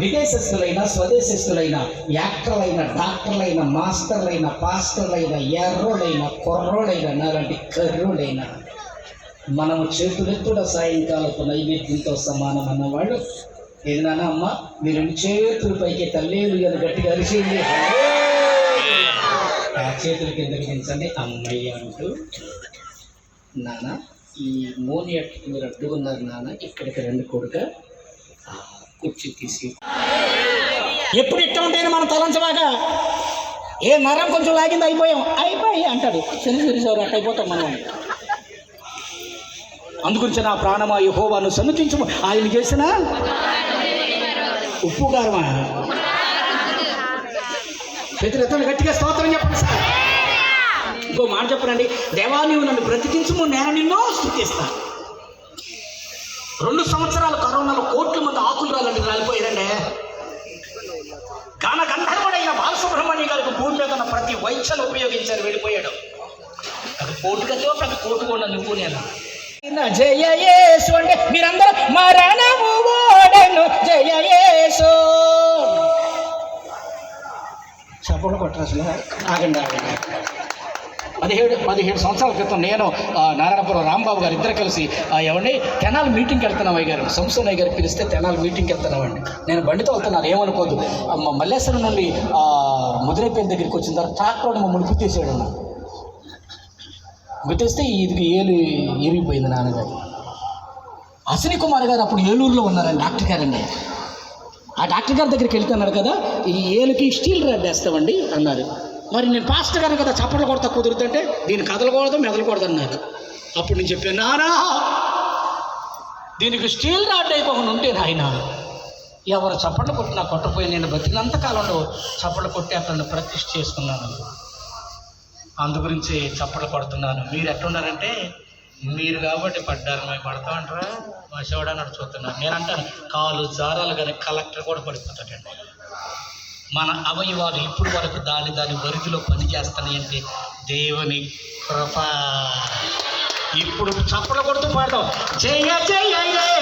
విదేశస్తులైన స్వదేశస్తులైన యాక్టర్లైన డాక్టర్లైన మాస్టర్లైన పాస్టర్లైన ఎర్రోడైన కుర్రోడైన నాలాంటి కర్రోడైన మనము చేతులెత్తుడ సాయంకాలపు నైవేద్యంతో సమానం అన్నవాళ్ళు. ఏది నాన్న అమ్మ మీరు రెండు చేతులు పైకి తల్లేలు అని గట్టిగా అరిచేయండి. ఆ చేతుల కింద దించండి. అమ్మయ్య అంటూ. నాన్న ఈ మోనియాకి మీరు అడ్డుకున్నారు నాన్న ఇక్కడికి రెండు కొడుక. కుర్చీ తీసి. ఎప్పుడు ఇట్ట ఉంటేనే మనం తలంచబాగా ఏ నరం కొంచెం లాగింది అయిపోయాం. అయిపోయి అంటాడు. శని శనిసారు అట్ట అయిపోతాం మనం. అందుగురించి నా ప్రాణమా యహోవాను సన్నతించము ఆయన చేసిన ఉప్పు కారమా? చేతులు గట్టిగా స్తోత్రం చెప్పండి సార్. ఇంకో మాట చెప్పనండి. దేవా నీవు నన్ను బ్రతికించము. నేను నిన్నో స్థుతిస్తా రెండు సంవత్సరాలు కరోనాలో కోట్ల మంది ఆకులు ప్రతి వైద్యను ఉపయోగించారు వెళ్ళిపోయాడు. కోటుకతో ప్రతి కోటు కూడా నువ్వు నేను జయ యేసు అంటే మీరందరూ మరణము ఓడను. జయ యేసు. చప్పట్లు కొట్టరు అసలు ఆగండి ఆగండి. పదిహేడు పదిహేడు సంవత్సరాల క్రితం నేను ఆ, నారాయణపురం రాంబాబు గారు ఇద్దరు కలిసి ఆ, తెనాలి మీటింగ్కి వెళ్తున్నాం అయ్య గారు. గారు పిలిస్తే తెనాలి మీటింగ్కి వెళ్తున్నామండి. నేను బండితో వెళ్తున్నాను ఏమనుకోద్దు. మల్లేశ్వరం నుండి ఆ, దగ్గరికి వచ్చిన తర్వాత ట్రాక్టర్ మమ్మల్ని గుర్తేసాడు అన్న గుర్తేస్తే ఇది ఏలు ఇరిగిపోయింది నాన్నగారు. అశ్విని కుమార్ గారు అప్పుడు ఏలూరులో ఉన్నారండి డాక్టర్ గారండి. ఆ డాక్టర్ గారి దగ్గరికి వెళ్తున్నారు కదా ఈ ఏలుకి స్టీల్ రెడ్ వేస్తామండి అన్నారు. మరి నేను పాస్టర్ గారు కదా చప్పట్లు కొడతా కుదురుతుంటే దీన్ని కదలకూడదు మెదలకూడదు అన్నారు. అప్పుడు నేను చెప్పాను నానా దీనికి స్టీల్ రాడ్ అయిపోకుండా ఉంటే నాయన ఎవరు చప్పట్లు కొట్టినా కొట్టపోయి నేను బతికినంతకాలంలో చప్పట్లు కొట్టి అతను ప్రతిష్ఠ చేసుకున్నాను. అందు గురించి చప్పట్లు కొడుతున్నాను. మీరు ఎట్లున్నారంటే మీరు కాబట్టి పడ్డారు మేము పడతా అంటారా మా శివుడు అన్నాడు చూస్తున్నాను. నేను అంటాను కాలు జారాలు కానీ కలెక్టర్ కూడా పడిపోతాడండి. మన అవయవాలు ఇప్పుడు వరకు దాని దాని వరిగిలో పనిచేస్తాయి అంటే దేవుని కృప. ఇప్పుడు చప్పలు కొడుతూ పాడతాం జయ జయ జయ!